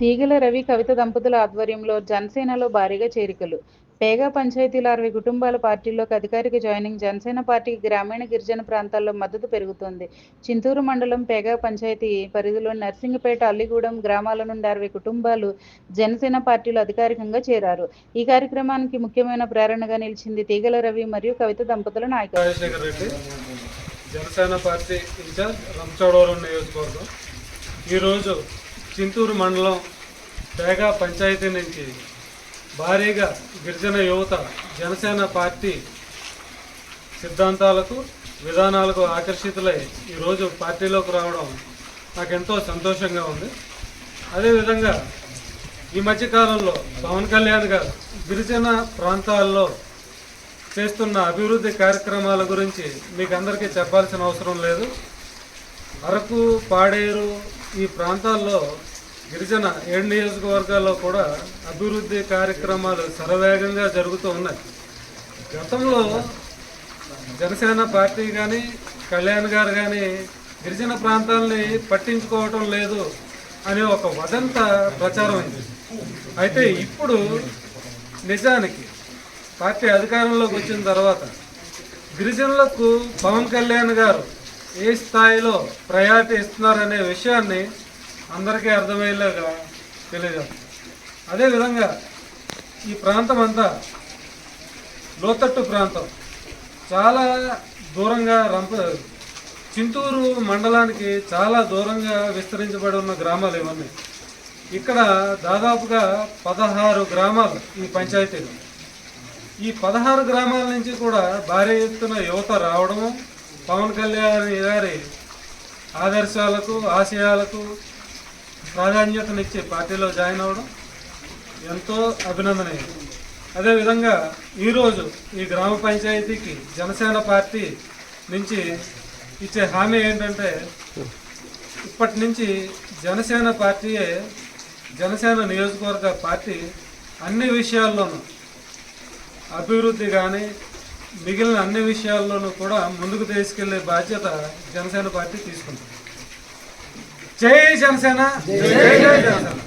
తీగల రవి కవిత దంపతుల ఆధ్వర్యంలో జనసేనలో భారీగా చేరికలు. పేగా పంచాయతీల అరవై కుటుంబాల పార్టీలోకి అధికారిక జాయినింగ్ జనసేన పార్టీకి గ్రామీణ గిరిజన ప్రాంతాల్లో మద్దతు పెరుగుతోంది. చింతూరు మండలం పేగా పంచాయతీ పరిధిలో నర్సింగపేట అల్లిగూడెం గ్రామాల నుండి అరవై కుటుంబాలు జనసేన పార్టీలో అధికారికంగా చేరారు. ఈ కార్యక్రమానికి ముఖ్యమైన ప్రేరణగా నిలిచింది తీగల రవి మరియు కవిత దంపతుల నాయకులు. జనసేన పార్టీ ఇన్ఛార్జ్ నియోజకవర్గం. ఈరోజు చింతూరు మండలం పేగా పంచాయతీ నుంచి భారీగా గిరిజన యువత జనసేన పార్టీ సిద్ధాంతాలకు విధానాలకు ఆకర్షితులై ఈరోజు పార్టీలోకి రావడం నాకు ఎంతో సంతోషంగా ఉంది. అదేవిధంగా ఈ మధ్యకాలంలో పవన్ కళ్యాణ్ గారు గిరిజన ప్రాంతాల్లో చేస్తున్న అభివృద్ధి కార్యక్రమాల గురించి మీకు అందరికీ చెప్పాల్సిన అవసరం లేదు. అరకు పాడేరు ఈ ప్రాంతాల్లో గిరిజన ఏడు నియోజకవర్గాల్లో కూడా అభివృద్ధి కార్యక్రమాలు శరవేగంగా జరుగుతూ ఉన్నాయి. గతంలో జనసేన పార్టీ కానీ కళ్యాణ్ గారు కానీ గిరిజన ప్రాంతాలని పట్టించుకోవటం లేదు అనే ఒక వదంత ప్రచారం అయింది. అయితే ఇప్పుడు నిజానికి పార్టీ అధికారంలోకి వచ్చిన తర్వాత గిరిజనులకు పవన్ కళ్యాణ్ గారు ఏ స్థాయిలో ప్రయారిటీ ఇస్తున్నారనే విషయాన్ని అందరికీ అర్థమయ్యేలాగా తెలియజేస్తాం. అదేవిధంగా ఈ ప్రాంతం అంతా లోతట్టు ప్రాంతం. చాలా దూరంగా రంప చింతూరు మండలానికి చాలా దూరంగా విస్తరించబడి ఉన్న గ్రామాలు ఇవన్నీ. ఇక్కడ దాదాపుగా పదహారు గ్రామాలు ఈ పంచాయతీలు. ఈ పదహారు గ్రామాల నుంచి కూడా భారీ ఎత్తున యువత రావడము పవన్ కళ్యాణ్ గారి ఆదర్శాలకు ఆశయాలకు ప్రాధాన్యతనిచ్చే పార్టీలో జాయిన్ అవ్వడం ఎంతో అభినందనీయం. అదేవిధంగా ఈరోజు ఈ గ్రామ పంచాయతీకి జనసేన పార్టీ నుంచి ఇచ్చే హామీ ఏంటంటే ఇప్పటి నుంచి జనసేన పార్టీయే జనసేన నియోజకవర్గ పార్టీ అన్ని విషయాల్లోనూ అభివృద్ధి కానీ మిగిలిన అన్ని విషయాల్లోనూ కూడా ముందుకు తీసుకెళ్ళే బాధ్యత జనసేన పార్టీ తీసుకుంటుంది. జై జనసేన. జై జై జనసేన.